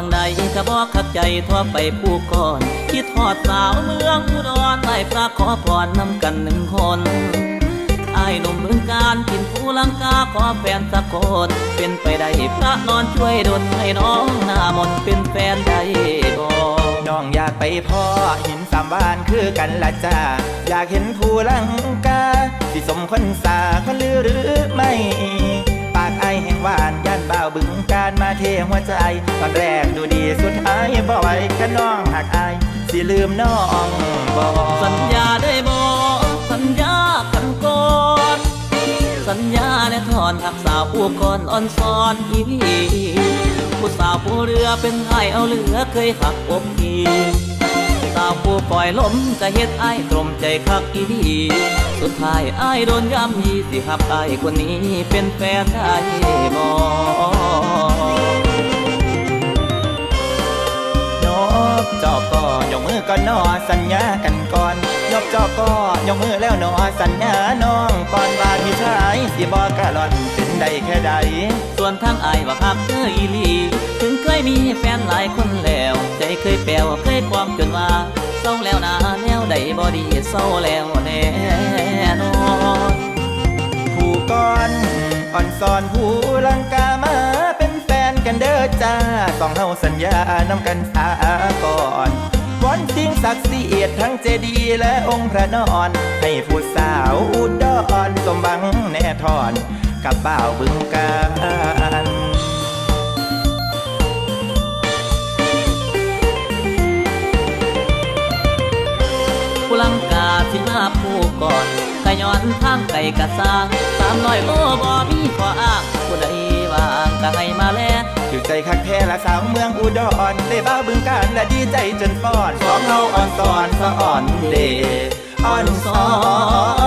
าวทางใดก็บอกขักใจทั่วไปผู้ก่อนคิดทอดสาวเมืองอุดรได้พระขอพรนำกันหนึ่งคนไอ้หนุ่มเมืองการกินผู้ลังกาขอแฟนสักคนเป็นไปได้พระนอนช่วยดลให้น้องหน้ามนเป็นแฟนได้บ่น้องอยากไปพ่อหินสามบ้านคือกันละจ้าอยากเห็นผู้ลังกาสิสมคนสา เทหัวใจ ตอนแรกดูดีสุดท้ายบ่ไหวแค่น้องหักอาย สิลืมน้องบ่สัญญาได้บ่สัญญากันก่อนสัญญาในทอนหักสาวผู้ก่อนอ่อนซ้อนอีผู้สาวผู้เรือเป็นไอเอาเหลือเคยหักอกทีสาวผู้ปล่อยลมก็เฮ็ดไอ้ตรมใจคักอีดีสุดท้ายไอ้โดนย่ำยีสิหับไอ้คนนี้เป็นแฟนได้บ่ กก็ยกมือก่อนนอสัญญากันก่อนยกจอก็ยกมือแล้วนอสัญญาน้องก่อนว่าพี่ชายสิบอกกะล่อนเป็นได้แค่ใด ส่วนทางไอ้ายว่าหักเธออีลี ถึงเคยมีแฟนหลายคนแล้ว ใจเคยแปลวเคยความจนว่าเศร้าแล้วนะแนวใดบ่ดีเศร้าแล้วแน่นอน ผู้ก่อนอ่อนสอนผู้ลังกา เด้อจ้าต้องเฮาสัญญานำกันสาก่อนวอนสิ่งศักดิ์สิทธิ์ทั้งเจดีย์และองค์พระนอน ให้ผู้สาวอุดรสมหวังแน่ทอน กับบ่าวบึงการผู้ลังกาสิมาผู้ก่อนขย้อนทางไก่กะสร้างสามน้อยโลบ่มีขออ้างผู้ใดวางก็ให้มาแล ใจคักแท้ละสาวเมืองอุดรได้บ้าบึงการและดีใจจนป้อนสองเฮาอ่อนสอนสะอ่อนเดอ่อนสอน